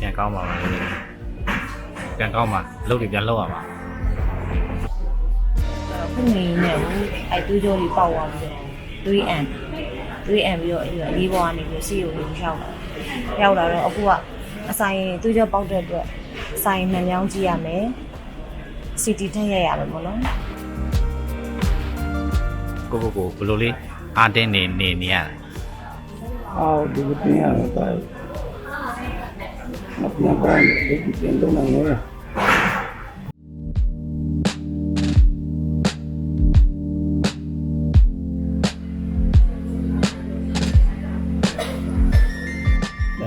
ပြန်ကောင်းပါမယ်ပြန်ကောင်းပါလုပ်တွေပြန်လုပ်ရပါခုနေနဲ့အဲတွေးကြောလေးပေါက်သွားပြီးတော့တွေးအန်တွေးအန်ပြီးတော့အဲ့ဒီအရေးပေါ်ကနေပြီးစီကိုလေးရောက်လာရောက်လာတော့အခုကအဆိုင်တွေးကြောပေါက်တဲ့အတွက်အဆိုင်နှံမြောင်းကြည့်ရမယ်စီတီထက်ရရမယ်ပေါ့နော်ကိုကိုကိုဘယ်လိုလေးအားတင်းနေနေနေရတာအော်ဒီတင်ရတော့ မပြန်ကောင်းဒီတင်တော့နိုင်လေ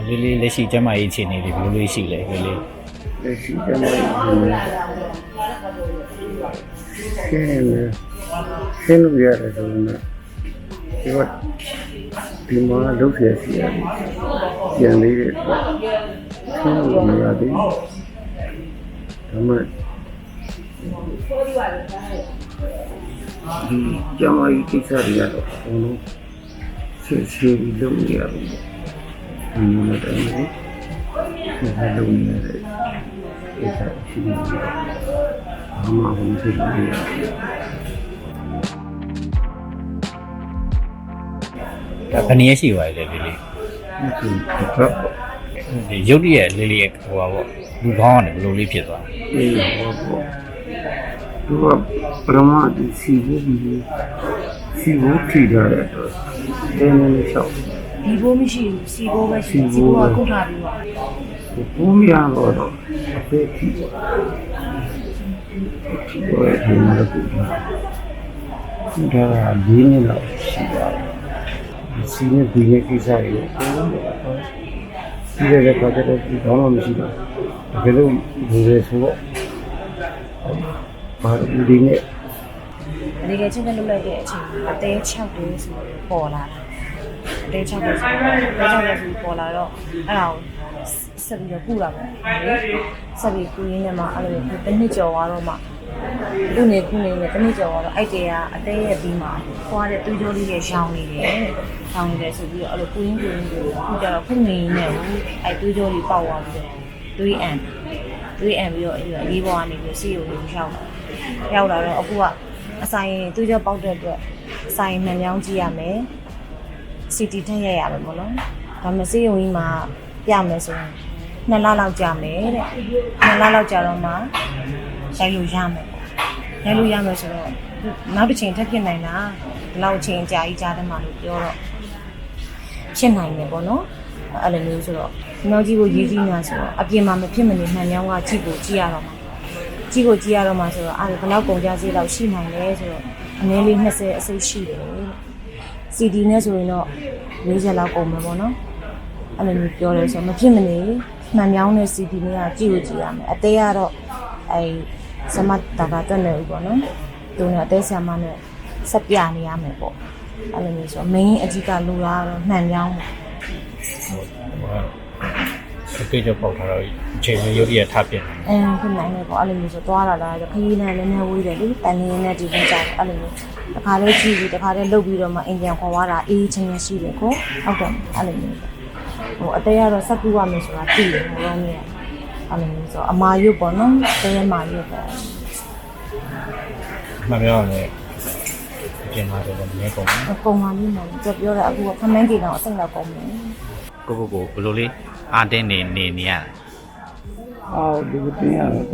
လေးလေးလက်ရှိကျမကြီးအခြေအနေတွေဘယ်လိုလေးရှိလဲလေးလေးလက်ရှိကျမကြီးကဲလေဆင်းလို့ရတယ်ဆိုတော့ဒီကဒီမှာလုပ်ရစီရတယ်ပြန်လေးတဲ့ ဆင်းလို့မရသေးဘူးဒါမှဒီကျမကြီးကိစ္စတွေကတော့ဘုံလုံးဆက်ဆက်ပြီးလုပ်နေရတယ်ဒီလိုတည်းလေဒီလိုလုပ်နေတယ်ကိစ္စရှိနေတယ်ဘာမှမဖြစ်ဘူးဒါဘယ်နည်းရှိပါလဲလေးလေးဒီတော့ဒီ ရုပ်တရက်လေးလေးရဲ့ဟိုပါပေါ့လူကောင်းကနေဘယ်လိုလေးဖြစ်သွားလဲအေးဟောပေါ့သူကပရမတ်စီဘူးပြီးစီဘူးထိထားတဲ့အတွက်တင်းနေလျှောက်ဒီဘိုးမရှိဘူးစီဘိုးပဲရှိစီဘိုးကကုတ်ထားပြီးတော့ဘူးမရတော့တော့အဖေထိတော့ထိတော့ဒီမှာကူတာဒီကဒီနေ့တော့ရှိပါတယ်ဒီစီနဲ့ဒီရဲ့ကိစ္စတွေပုံလို့ ဒီရဲ့ခါကျတော့ဒီတော့မှမရှိတော့တကယ်လို့ဒီလေဆိုတော့ဘာဒီနေ့တကယ်ချင်းကလွတ်လိုက်တဲ့အချိန်အသေး6တဲဆိုပေါ်လာတာအသေး6တဲဆိုအသေး6တဲဆိုပေါ်လာတော့အဲ့ဒါကိုဆက်ပြီးတော့ကုတာပဲဆက်ပြီးကုရင်းနဲ့မှအဲ့လိုတစ်နှစ်ကျော်သွားတော့မှ လူနေကုနေနဲ့တစ်နှစ်ကျော်သွားတော့အဲ့တဲကအသေးရဲ့ပြီးမှခွာတဲ့သူ့ကြောလေးရဲ့ရောင်းနေတယ်ရောင်းနေတယ်ဆိုပြီးတော့အဲ့လိုကုရင်းကုရင်းကုခုကျတော့ခုနေနေအဲ့သူ့ကြောလေးပေါက်သွားပြီးတော့တွေးအန်တွေးအန်ပြီးတော့အဲ့ဒီအရေးပေါ်ကနေပြီးစီကိုလေးရောက်လာရောက်လာတော့အခုကအဆိုင်သူ့ကြောပေါက်တဲ့အတွက်အဆိုင်နှံမြောင်းကြည့်ရမယ်စီတီထက်ရရမယ်ပေါ့နော်ဒါမှစေးရုံကြီးမှာပြမယ်ဆိုရင် နှစ်လလောက်ကြာမယ်တဲ့နှစ်လလောက်ကြာတော့မှရိုက်လို့ရမယ်ပေါ့ရိုက်လို့ရမယ်ဆိုတော့နောက်တစ်ချိန်ထပ်ဖြစ်နိုင်လားဒီလောက်အချိန်ကြာကြီးကြာတယ်မှလို့ပြောတော့ဖြစ်နိုင်တယ်ပေါ့နော်အဲ့လိုမျိုးဆိုတော့မြောက်ကြီးကိုရေးကြည့်နေဆိုတော့အပြင်မှာမဖြစ်မနေမှန်မြောင်းကကြည့်ကိုကြည့်ရတော့မှာကြည့်ကိုကြည့်ရတော့မှာဆိုတော့အဲ့ဒါဘယ်လောက်ကုန်ကြစည်လောက်ရှိနိုင်လဲဆိုတော့အနည်းလေး20အစိတ်ရှိတယ်တဲ့ CD နဲ့ဆိုရင်တော့40လောက်ကုန်မှာပေါ့နော်အဲ့လိုမျိုးပြောတယ်ဆိုတော့မဖြစ်မနေ မှန်မြောင်းတဲ့ CD နဲ့ကကြည့်ကိုကြည့်ရမယ်အသေးကတော့အဲစမတ်တာကတက်နေဦးပေါ့နော်သူနဲ့အသေးဆရာမနဲ့ဆက်ပြနေရမယ်ပေါ့အဲ့လိုမျိုးဆိုတော့ main အကြီးကလိုတာကတော့မှန်မြောင်းပေါ့အတွေ့အကြုံပေါက်ထားတော့အချိန်လေးရုပ်တရက်ထပ်ပြင်အင်းဖြစ်နိုင်တယ်ပေါ့အဲ့လိုမျိုးဆိုသွားလာလာခရီးနဲ့လည်းနည်းဝေးတယ်လေတန်နေနဲ့ဒီနေ့ကြာအဲ့လိုမျိုးတစ်ခါလေးကြည့်ပြီးတစ်ခါလေးလုတ်ပြီးတော့မှအင်ဂျင်ခေါ်သွားတာအေးချင်းရရှိတယ်ကိုဟုတ်တယ်အဲ့လိုမျိုး ဟိုအသေးကတော့စက်ကူရမယ်ဆိုတာသိတယ်ဟိုတော့မြင်အဲ့လိုမျိုးဆိုအမာရွတ်ပေါ့နော်တဲမာရွတ်ပဲမှန်ပြောရမယ်ပြင်လာတော့မင်းကုန်ပါအကုန်ပါလိမ့်မယ်ကြက်ပြောတယ်အခုကခမန်းကြီးတော့အစိမ့်တော့ကုန်တယ်ကိုကိုကိုဘယ်လိုလေးအားတင်းနေနေနေရတာအော်ဒီတင်ရတော့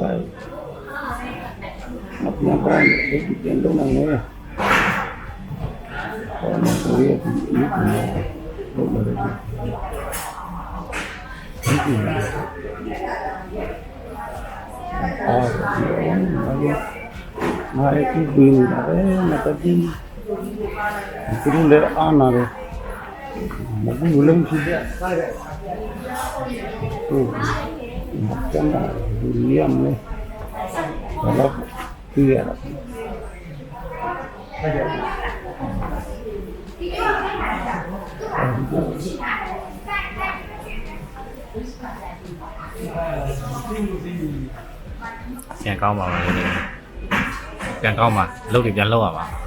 မပြန်ကောင်းဒီတင်တော့နိုင်လေဟောမဆိုရဒီဒီလို့လို့ရတယ်ဒီကအော်ဒီမာရကူဘင်းလာတယ် မတတိဒီလိုလေအာနာရမကူလုံးရှိတဲ့ဟုတ်မတန်တာဒီရမ်းလေဘာလို့ ပြရတာပြန်ကောင်းပါမယ်လေးပြန်ကောင်းပါလုပ်တွေပြန်လုပ်ရပါ